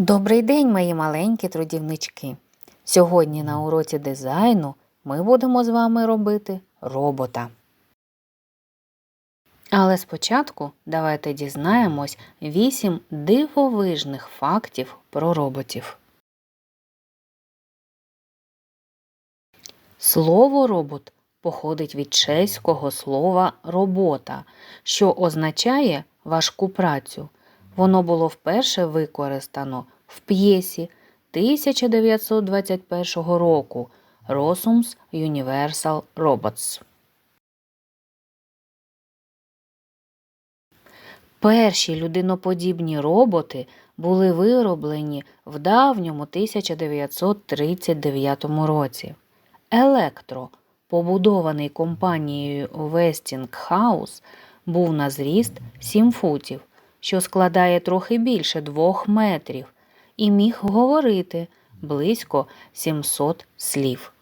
Добрий день, мої маленькі трудівнички. Сьогодні на уроці дизайну ми будемо з вами робити робота. Але спочатку давайте дізнаємось 8 дивовижних фактів про роботів. Слово робот походить від чеського слова робота, що означає важку працю. Воно було вперше використано в п'єсі 1921 року Rosums Universal Robots. Перші людиноподібні роботи були вироблені в давньому 1939 році. Електро, побудований компанією Westinghouse, був на зріст 7 футів що складає трохи більше двох метрів, і міг говорити близько 700 слів.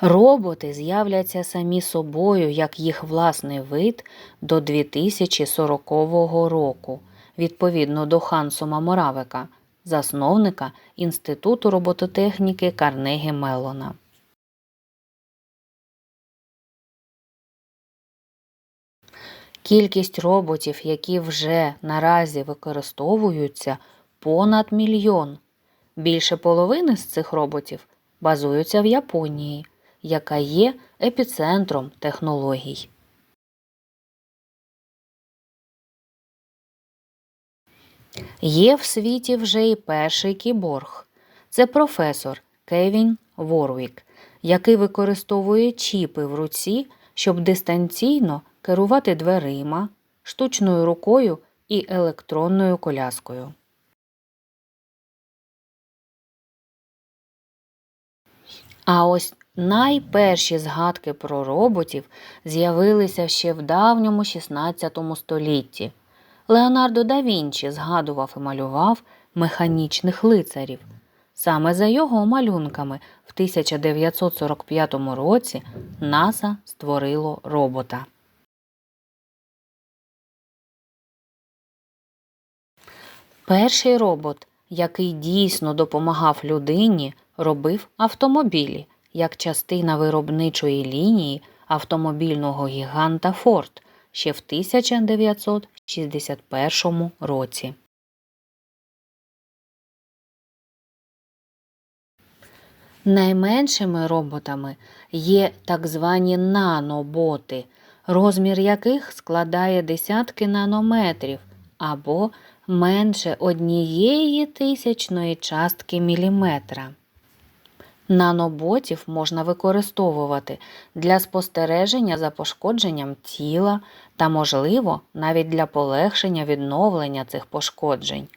Роботи з'являться самі собою, як їх власний вид до 2040 року, відповідно до Хансума Моравика, засновника Інституту робототехніки Карнегі Мелона. Кількість роботів, які вже наразі використовуються, понад мільйон. Більше половини з цих роботів базуються в Японії, яка є епіцентром технологій. Є в світі вже і перший кіборг. Це професор Кевін Ворвік, який використовує чіпи в руці, щоб дистанційно керувати дверима, штучною рукою і електронною коляскою. А ось найперші згадки про роботів з'явилися ще в давньому XVI столітті. Леонардо да Вінчі згадував і малював механічних лицарів. Саме за його малюнками в 1945 році НАСА створило робота. Перший робот, який дійсно допомагав людині, робив автомобілі як частина виробничої лінії автомобільного гіганта Форд ще в 1961 році. Найменшими роботами є так звані наноботи, розмір яких складає десятки нанометрів або менше однієї тисячної частки міліметра. Наноботів можна використовувати для спостереження за пошкодженням тіла та, можливо, навіть для полегшення відновлення цих пошкоджень.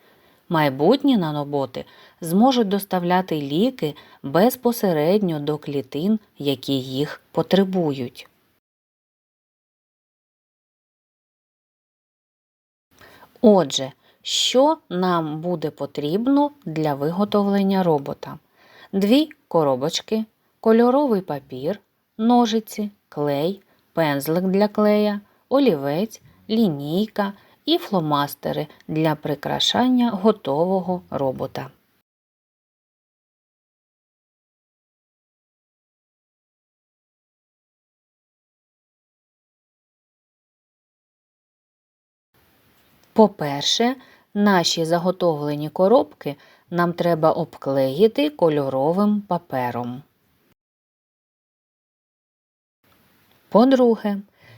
Майбутні наноботи зможуть доставляти ліки безпосередньо до клітин, які їх потребують. Отже, що нам буде потрібно для виготовлення робота? Дві коробочки, кольоровий папір, ножиці, клей, пензлик для клея, олівець, лінійка і фломастери для прикрашання готового робота. По-перше, наші заготовлені коробки нам треба обклеїти кольоровим папером. По-друге,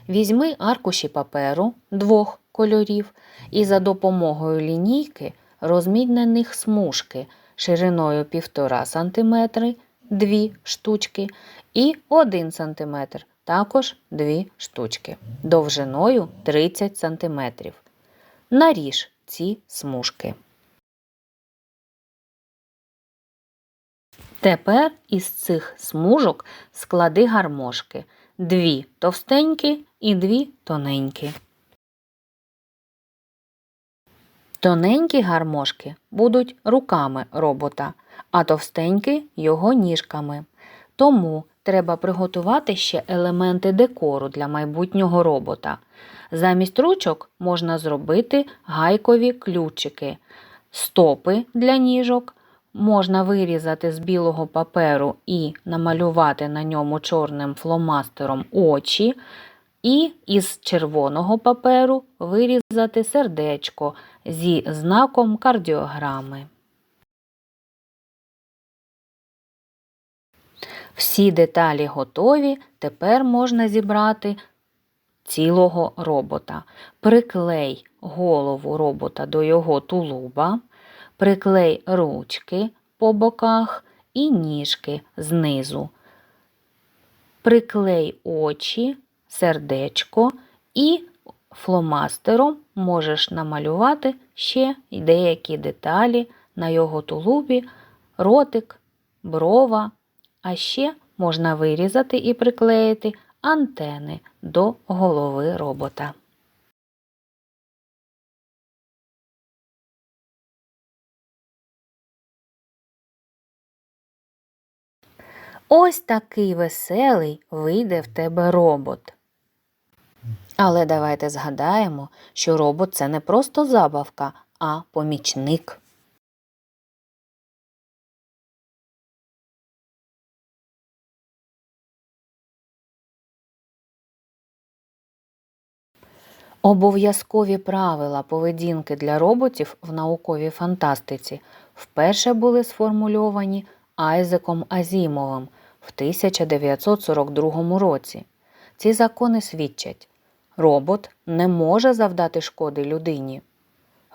візьми аркуші паперу двох кольорів і за допомогою лінійки розміть на них смужки шириною 1,5 см, 2 штучки і 1 см, також 2 штучки, довжиною 30 см. Наріж ці смужки. Тепер із цих смужок склади гармошки. Дві товстенькі і дві тоненькі. Тоненькі гармошки будуть руками робота, а товстенькі його ніжками. Тому треба приготувати ще елементи декору для майбутнього робота. Замість ручок можна зробити гайкові ключики, стопи для ніжок. Можна вирізати з білого паперу і намалювати на ньому чорним фломастером очі, і із червоного паперу вирізати сердечко зі знаком кардіограми. Всі деталі готові, тепер можна зібрати цілого робота. Приклей голову робота до його тулуба, приклей ручки по боках і ніжки знизу. Приклей очі, сердечко і фломастером можеш намалювати ще деякі деталі на його тулубі, ротик, брова, а ще можна вирізати і приклеїти антени до голови робота. Ось такий веселий вийде в тебе робот. Але давайте згадаємо, що робот це не просто забавка, а помічник. Обов'язкові правила поведінки для роботів в науковій фантастиці вперше були сформульовані Айзеком Азімовим в 1942 році. Ці закони свідчать, робот не може завдати шкоди людині.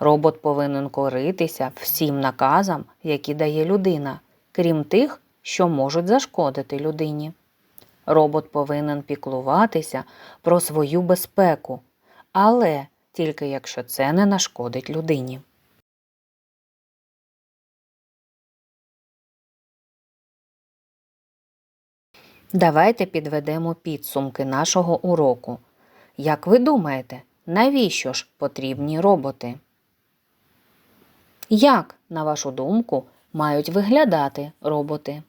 Робот повинен коритися всім наказам, які дає людина, крім тих, що можуть зашкодити людині. Робот повинен піклуватися про свою безпеку, але тільки якщо це не нашкодить людині. Давайте підведемо підсумки нашого уроку. Як ви думаєте, навіщо ж потрібні роботи? Як, на вашу думку, мають виглядати роботи?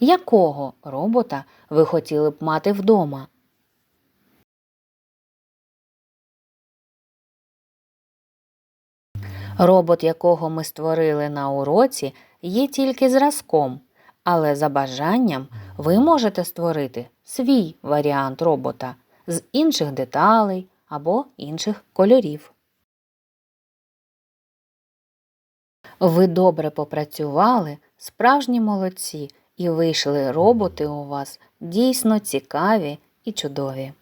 Якого робота ви хотіли б мати вдома? Робот, якого ми створили на уроці, є тільки зразком, але за бажанням ви можете створити свій варіант робота з інших деталей або інших кольорів. Ви добре попрацювали, справжні молодці, і вийшли роботи у вас дійсно цікаві і чудові.